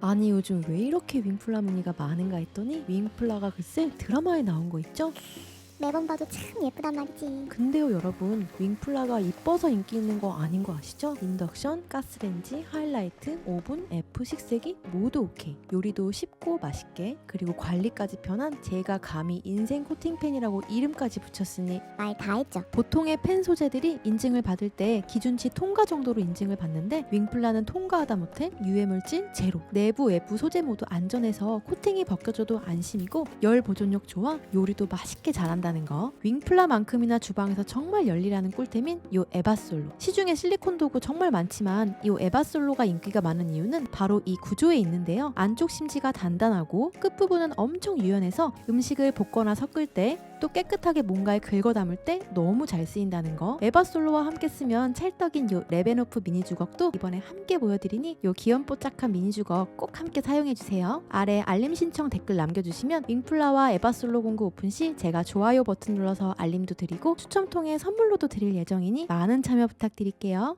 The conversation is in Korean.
아니 요즘 왜 이렇게 윙플라 무늬가 많은가 했더니 윙플라가 글쎄 드라마에 나온 거 있죠? 매번 봐도 참 예쁘단 말이지. 근데요 여러분 윙플라가 이뻐서 인기 있는 거 아닌 거 아시죠? 인덕션, 가스레인지, 하이라이트, 오븐, F 식세기 모두 오케이 요리도 쉽고 맛있게 그리고 관리까지 편한 제가 감히 인생 코팅팬이라고 이름까지 붙였으니 말 다 했죠. 보통의 펜 소재들이 인증을 받을 때 기준치 통과 정도로 인증을 받는데 윙플라는 통과하다 못해 유해물질 제로 내부 외부 소재 모두 안전해서 코팅이 벗겨져도 안심이고 열 보존력 좋아 요리도 맛있게 잘한다 는 거. 윙플라만큼이나 주방에서 정말 열리라는 꿀템인 요 에바솔로. 시중에 실리콘 도구 정말 많지만 이 에바솔로가 인기가 많은 이유는 바로 이 구조에 있는데요. 안쪽 심지가 단단하고 끝부분은 엄청 유연해서 음식을 볶거나 섞을 때 또 깨끗하게 뭔가에 긁어 담을 때 너무 잘 쓰인다는 거. 에바솔로와 함께 쓰면 찰떡인 요 레베노프 미니 주걱도 이번에 함께 보여드리니 요 귀염뽀짝한 미니 주걱 꼭 함께 사용해주세요. 아래 알림 신청 댓글 남겨주시면 윙플라와 에바솔로 공구 오픈 시 제가 좋아요 버튼 눌러서 알림도 드리고 추첨 통해 선물로도 드릴 예정이니 많은 참여 부탁드릴게요